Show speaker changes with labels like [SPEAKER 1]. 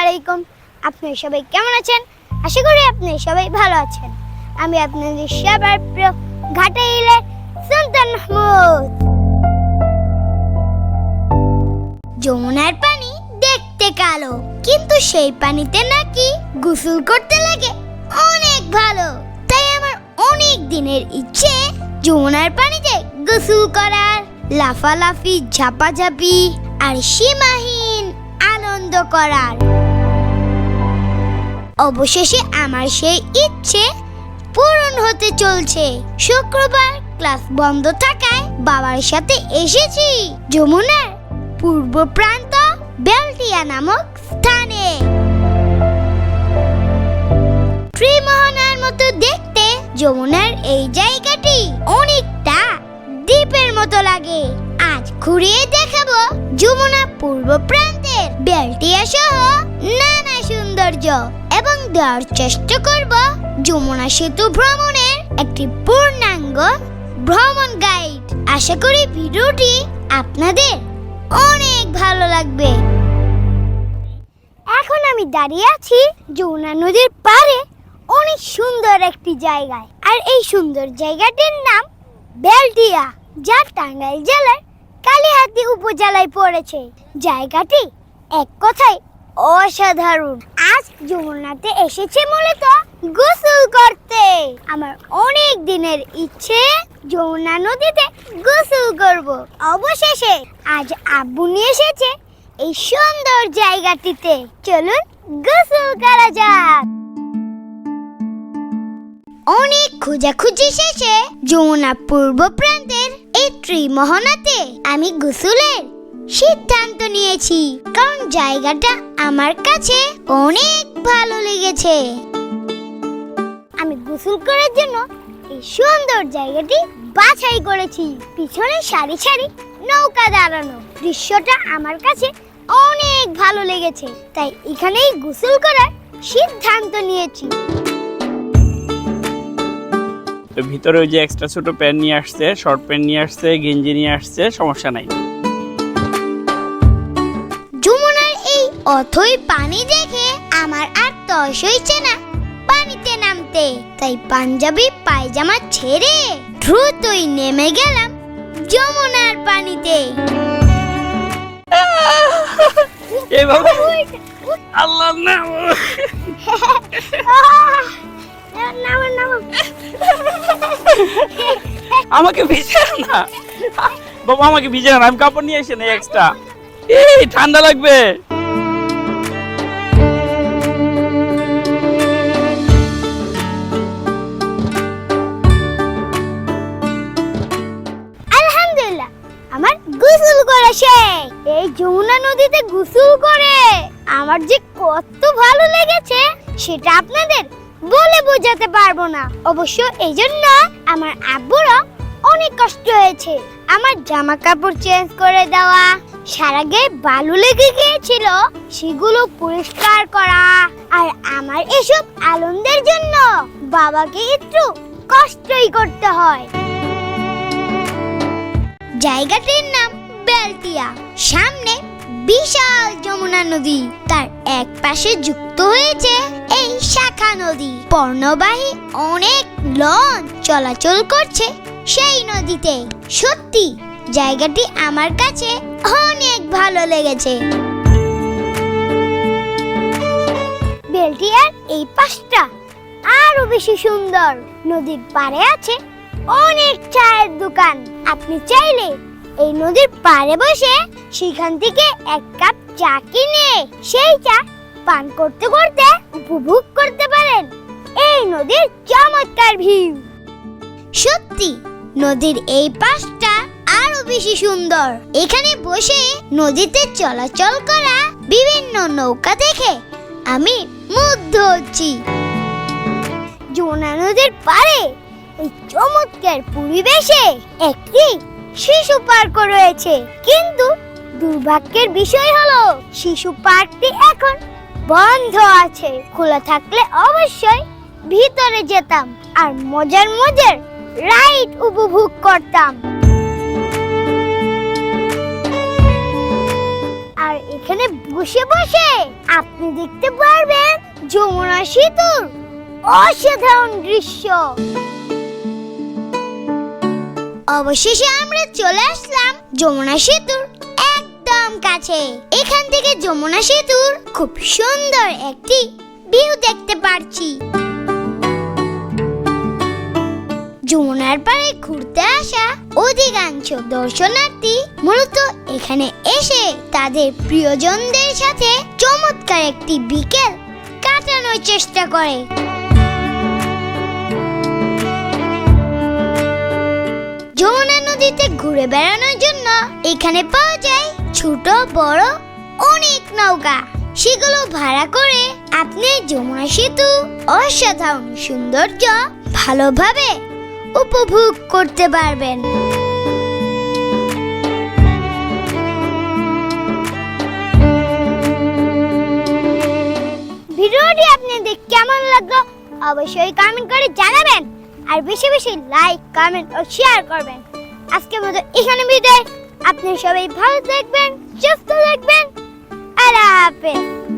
[SPEAKER 1] আলাইকুম। আপনারা সবাই কেমন আছেন? আশা করি আপনি সবাই ভালো আছেন। আমি আপনাদের সবার প্রিয় ঘাটাইলের সুলতান মাহমুদ। যমুনার পানি দেখতে কালো, কিন্তু সেই পানিতে নাকি গোসল করতে লাগে অনেক ভালো। তাই আমার অনেক দিনের ইচ্ছে যমুনার পানিতে গোসল করার। লাফালাফি, ঝাপাঝাপি আর সীমাহীন আনন্দ করার। অবশেষে আমার সেই ইচ্ছে পূরণ হতে চলছে। শুক্রবার ক্লাস বন্ধ থাকায় বাবার সাথে এসেছি যমুনার পূর্ব প্রান্ত বেলটিয়া নামক স্থানে। ত্রিমোহনার মতো দেখতে যমুনার এই জায়গাটি অনেকটা দ্বীপের মতো লাগে। আজ ঘুরিয়ে দেখাবো যমুনা পূর্ব প্রান্তের বেলটিয়া সহ নানা সৌন্দর্য এবং দেওয়ার চেষ্টা করব। যমুনা সেতু ভ্রমণের একটি পূর্ণাঙ্গ ভ্রমণ গাইড আশা করি ভিডিওটি আপনাদের অনেক ভালো লাগবে। এখন আমি দাঁড়িয়ে আছি যমুনা নদীর পাড়ে অনেক সুন্দর একটি জায়গায়। আর এই সুন্দর জায়গাটির নাম বেলটিয়া যা টাঙ্গাইল জেলার কালিহাতি উপজেলায় পড়েছে। জায়গাটি এক কথায় অসাধারণ। আজ যমুনাতে এসেছে মূলত গোসল করতে। আমার অনেক দিনের ইচ্ছে যমুনা নদীতে গোসল করব। অবশেষে আজ আব্বু নিয়ে এসেছে এই সুন্দর জায়গাটিতে। চলুন গোসল করা যাক। অনেক খোঁজাখুঁজি শেষে যমুনা পূর্ব প্রান্তের এই ত্রিমোহনাতে আমি গোসলের সিদ্ধান্ত নিয়েছি, কারণ জায়গাটা আমার কাছে অনেক ভালো লেগেছে। আমি গোসল করার জন্য এই সুন্দর জায়গাটি বাছাই করেছি। পিছনে সারি সারি নৌকা দাঁড়ানো। দৃশ্যটা আমার কাছে অনেক ভালো লেগেছে, তাই এখানেই গোসল করার সিদ্ধান্ত নিয়েছি।
[SPEAKER 2] ভিতরে ওই যে এক্সট্রা ছোট প্যান্ট নিয়ে আসছে শর্ট প্যান্ট নিয়ে আসছে, গেঞ্জি নিয়ে আসছে, সমস্যা নাই।
[SPEAKER 1] অথই পানি দেখে আমার আর তস হইছে না। পানিতে নামতে, তাই পাঞ্জাবি পায়জামা ছেড়ে দ্রুতই নেমে গেলাম যমুনার পানিতে।
[SPEAKER 2] আল্লাহ
[SPEAKER 1] নামো
[SPEAKER 2] আমাকে ভিজে না। বাবা, আমাকে ভিজে না আমি কাপড় নিয়ে এসে নেই এক্সট্রা এই, ঠান্ডা লাগবে।
[SPEAKER 1] আমার গোসল করা শেষ। এই যমুনা নদীতে গোসল করে। আমার যে কত ভালো লেগেছে, সেটা আপনাদের বলে বোঝাতে পারব না। অবশ্য এই জন্য আমার আব্বুরও অনেক কষ্ট হয়েছে। আমার জামা কাপড় চেঞ্জ করে দেওয়া, সারা গায়ে বালু লেগে গিয়েছিল, সেগুলো পরিষ্কার করা, আর আমার এসব আনন্দের জন্য বাবাকে একটু কষ্টই করতে হয়। জায়গাটির নাম বেলটিয়া। সামনে বিশাল যমুনা নদী। তার এক পাশে যুক্ত হয়েছে এই শাখা নদী। পর্ণবাহী অনেক লঞ্চ চলাচল করছে সেই নদীতে। সত্যি, জায়গাটি আমার কাছে অনেক ভালো লেগেছে। বেলটিয়ার এই পাশটা আরও বেশি সুন্দর। নদীর পাড়ে আছে অনেক চায়ের দোকান। আপনি চাইলে এই নদীর পাড়ে বসে সেখান থেকে এক কাপ চা কিনে সেই চা পান করতে করতে উপভোগ করতে পারেন। এই নদীর চমৎকার ভিউ। সত্যি, নদীর এই পাশটা আরও বেশি সুন্দর। এখানে বসে নদীতে চলাচল করা বিভিন্ন নৌকা দেখে আমি মুগ্ধ হচ্ছি। যমুনা নদীর পাড়ে এই চমৎকার পরিবেশে একটি শিশু পার্ক রয়েছে। কিন্তু দুর্ভাগ্যের বিষয় হলো, শিশু পার্কটি এখন বন্ধ আছে। খোলা থাকলে অবশ্যই ভিতরে যেতাম আর মজার মজার রাইড উপভোগ করতাম। আর এখানে বসে বসে আপনি দেখতে পারবেন যমুনা সেতুর অসাধারণ দৃশ্য। অবশেষে আমরা চলে আসলাম যমুনা সেতুর একদম কাছে। এখান থেকে যমুনা সেতুর খুব সুন্দর একটি ভিউ দেখতে পারছি। যমুনার পাড়ে ঘুরতে আসা অধিকাংশ দর্শনার্থী মূলত এখানে এসে তাদের প্রিয়জনদের সাথে চমৎকার একটি বিকেল কাটানোর চেষ্টা করে। যমুনা নদীতে ঘুরে বেড়ানোর জন্য এখানে পাওয়া যায় ছোট, বড় অনেক নৌকা। সেগুলো ভাড়া করে আপনি যমুনা সেতু অসাধারণ সৌন্দর্য ভালোভাবে উপভোগ করতে পারবেন। ভিডিওটি আপনাদের কেমন লাগল অবশ্যই কমেন্ট করে জানাবেন। আর বেশি বেশি লাইক কমেন্ট ও শেয়ার করবেন। আজকের মতো এখানে বিদায়। আপনি সবাই ভালো থাকবেন, সুস্থ থাকবেন। আল্লাহ হাফেজ।